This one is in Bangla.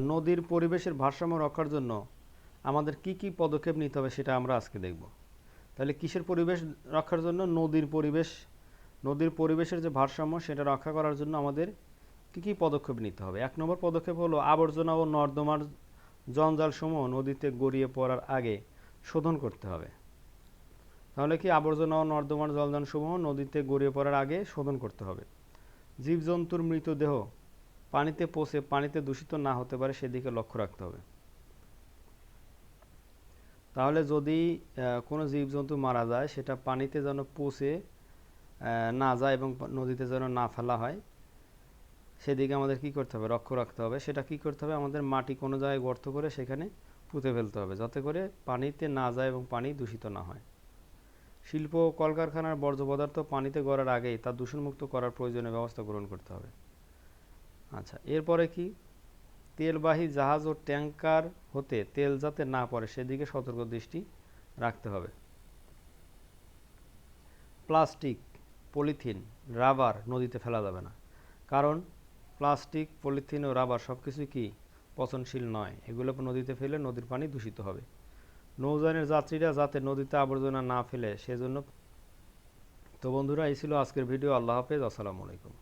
নদীর পরিবেশের ভারসাম্য রক্ষার জন্য আমাদের কি কি পদক্ষেপ নিতে হবে সেটা আমরা আজকে দেখব। তাহলে কিসের পরিবেশ রক্ষার জন্য? নদীর পরিবেশ। নদীর পরিবেশের যে ভারসাম্য সেটা রক্ষা করার জন্য আমাদের কি কি পদক্ষেপ নিতে হবে? এক নম্বর পদক্ষেপ হলো আবর্জনা ও নর্দমার জঞ্জালসমূহ নদীতে গড়িয়ে পড়ার আগে শোধন করতে হবে। তাহলে কি আবর্জনা ও নর্দমার জলযানসমূহ নদীতে গড়িয়ে পড়ার আগে শোধন করতে হবে। জীবজন্তুর মৃতদেহ পানিতে পচে পানিতে দূষিত না হতে পারে, সেদিকে লক্ষ্য রাখতে হবে। তাহলে যদি কোনো জীবজন্তু মারা যায়, সেটা পানিতে যেন পচে না যায় এবং নদীতে যেন না ফেলা হয়, সেদিকে আমাদের কি করতে হবে? লক্ষ্য রাখতে হবে। সেটা কি করতে হবে? আমাদের মাটি কোনো জায়গায় গর্ত করে সেখানে পুঁতে ফেলতে হবে, যাতে করে পানিতে না যায় এবং পানি দূষিত না হয়। শিল্প কলকারখানার বর্জ্য পদার্থ পানিতে গড়ার আগেই তা দূষণমুক্ত করার প্রয়োজনীয় ব্যবস্থা গ্রহণ করতে হবে। আচ্ছা এরপরে কি? তেলবাহী জাহাজ ও ট্যাঙ্কার হতে তেল যাতে না পড়ে, সেদিকে সতর্ক দৃষ্টি রাখতে হবে। প্লাস্টিক, পলিথিন, রাবার নদীতে ফেলা যাবে না। কারণ প্লাস্টিক, পলিথিন ও রাবার সব কিছুই কি? পচনশীল নয়। এগুলো নদীতে ফেলে নদীর পানি দূষিত হবে। নৌযানের যাত্রীরা যাতে নদীতে আবর্জনা না ফেলে, সেজন্য তো বন্ধুরা, এই ছিল আজকের ভিডিও। আল্লাহ হাফেজ। আসসালামু আলাইকুম।